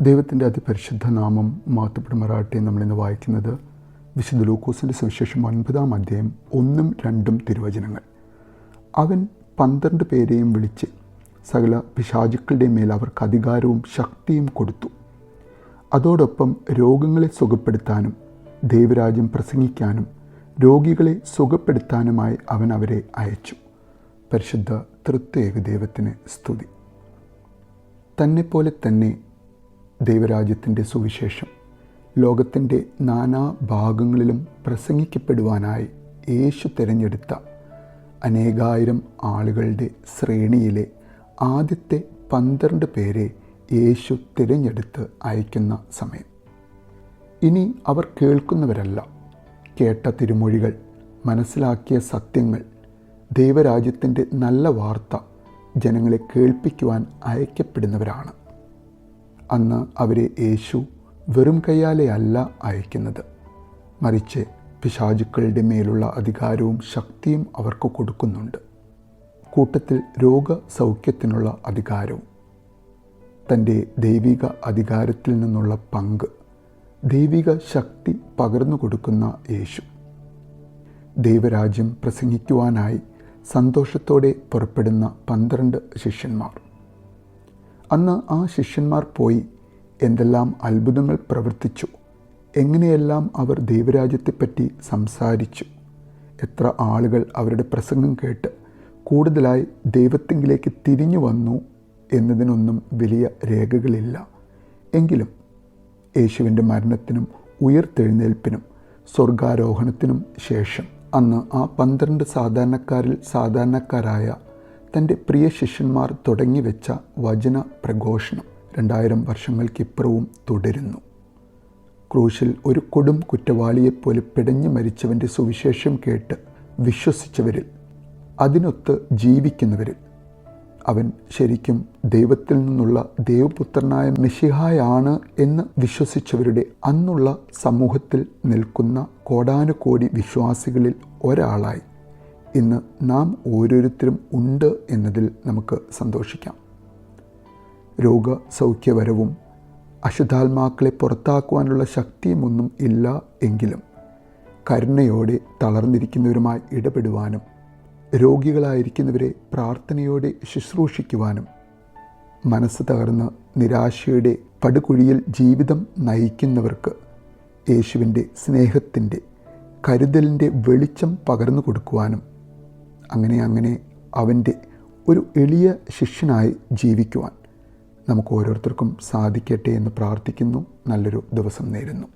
ദൈവത്തിന്റെ അതിപരിശുദ്ധ നാമം മാത്തുപ്പെടുമറാട്ടെ നമ്മളിന്ന് വായിക്കുന്നത് വിശുദ്ധ ലൂക്കോസിന്റെ സുവിശേഷം ഒൻപതാം അധ്യായം ഒന്നും രണ്ടും തിരുവചനങ്ങൾ. അവൻ പന്ത്രണ്ട് പേരെയും വിളിച്ച് സകല പിശാചുക്കളുടെ മേൽ അവർക്ക് അധികാരവും ശക്തിയും കൊടുത്തു. അതോടൊപ്പം രോഗങ്ങളെ സുഖപ്പെടുത്താനും ദൈവരാജ്യം പ്രസംഗിക്കാനും രോഗികളെ സുഖപ്പെടുത്താനുമായി അവൻ അവരെ അയച്ചു. പരിശുദ്ധ തൃത്വേക ദൈവത്തിന് സ്തുതി. തന്നെപ്പോലെ തന്നെ ദൈവരാജ്യത്തിന്റെ സുവിശേഷം. ലോകത്തിന്റെ നാനാ ഭാഗങ്ങളിലും പ്രസംഗിക്കപ്പെടുവാനായി യേശു തിരഞ്ഞെടുത്ത അനേകായിരം ആളുകളുടെ ശ്രേണിയിലെ ആദ്യത്തെ പന്ത്രണ്ട് പേരെ യേശു തിരഞ്ഞെടുത്ത് അയക്കുന്ന സമയം. ഇനി അവർ കേൾക്കുന്നവരല്ല. കേട്ട തിരുമൊഴികൾ മനസ്സിലാക്കിയ സത്യങ്ങൾ ദൈവരാജ്യത്തിന്റെ നല്ല വാർത്ത ജനങ്ങളെ കേൾപ്പിക്കുവാൻ അയക്കപ്പെടുന്നവരാണ്. അന്ന് അവരെ യേശു വെറും കയ്യാലെ അല്ല അയക്കുന്നത്. മറിച്ച് പിശാചുക്കളുടെ മേലുള്ള അധികാരവും ശക്തിയും അവർക്ക് കൊടുക്കുന്നുണ്ട്. കൂട്ടത്തിൽ രോഗസൗഖ്യത്തിനുള്ള അധികാരവും. തന്റെ ദൈവിക അധികാരത്തിൽ നിന്നുള്ള പങ്ക് ദൈവിക ശക്തി പകർന്നു കൊടുക്കുന്ന യേശു. ദൈവരാജ്യം പ്രസംഗിക്കുവാനായി സന്തോഷത്തോടെ പുറപ്പെടുന്ന പന്ത്രണ്ട് ശിഷ്യന്മാർ. അന്ന് ആ ശിഷ്യന്മാർ പോയി. എന്തെല്ലാം അത്ഭുതങ്ങൾ പ്രവർത്തിച്ചു. എങ്ങനെയെല്ലാം അവർ ദൈവരാജ്യത്തെപ്പറ്റി സംസാരിച്ചു. എത്ര ആളുകൾ അവരുടെ പ്രസംഗം കേട്ട് കൂടുതലായി ദൈവത്തിങ്കിലേക്ക് തിരിഞ്ഞു വന്നു എന്നതിനൊന്നും വലിയ രേഖകളില്ല. എങ്കിലും യേശുവിന്റെ മരണത്തിനും ഉയർത്തെഴുന്നേൽപ്പിനും സ്വർഗാരോഹണത്തിനും ശേഷം അന്ന് ആ പന്ത്രണ്ട് സാധാരണക്കാരിൽ സാധാരണക്കാരായ തന്റെ പ്രിയ ശിഷ്യന്മാർ തുടങ്ങി വെച്ച വചന പ്രഘോഷണം രണ്ടായിരം വർഷങ്ങൾക്കിപ്പുറവും തുടരുന്നു. ക്രൂശിൽ ഒരു കൊടും കുറ്റവാളിയെപ്പോലെ പിടഞ്ഞു മരിച്ചവന്റെ സുവിശേഷം കേട്ട് വിശ്വസിച്ചവരിൽ അതിനൊത്ത് ജീവിക്കുന്നവരിൽ അവൻ ശരിക്കും ദൈവത്തിൽ നിന്നുള്ള ദൈവപുത്രനായ മെഷിഹായാണ് എന്ന് വിശ്വസിച്ചവരുടെ അന്നുള്ള സമൂഹത്തിൽ നിൽക്കുന്ന കോടാനുകോടി വിശ്വാസികളിൽ ഒരാളായി. ഇന്ന് നാം ഓരോരുത്തരും ഉണ്ട് എന്നതിൽ നമുക്ക് സന്തോഷിക്കാം. രോഗ രോഗസൗഖ്യവരവും അശുദ്ധാത്മാക്കളെ പുറത്താക്കുവാനുള്ള ശക്തിയുമൊന്നും ഇല്ല എങ്കിലും കരുണയോടെ തളർന്നിരിക്കുന്നവരുമായി ഇടപെടുവാനും രോഗികളായിരിക്കുന്നവരെ പ്രാർത്ഥനയോടെ ശുശ്രൂഷിക്കുവാനും മനസ്സ് തകർന്ന് നിരാശയുടെ പടുകുഴിയിൽ ജീവിതം നയിക്കുന്നവർക്ക് യേശുവിന്റെ സ്നേഹത്തിന്റെ കരുതലിന്റെ വെളിച്ചം പകർന്നു കൊടുക്കുവാനും അങ്ങനെ അങ്ങനെ അവന്റെ ഒരു എളിയ ശിഷ്യനായി ജീവിക്കുവാൻ നമുക്ക് ഓരോരുത്തർക്കും സാധിക്കട്ടെ എന്ന് പ്രാർത്ഥിക്കുന്നു. നല്ലൊരു ദിവസം നേരുന്നു.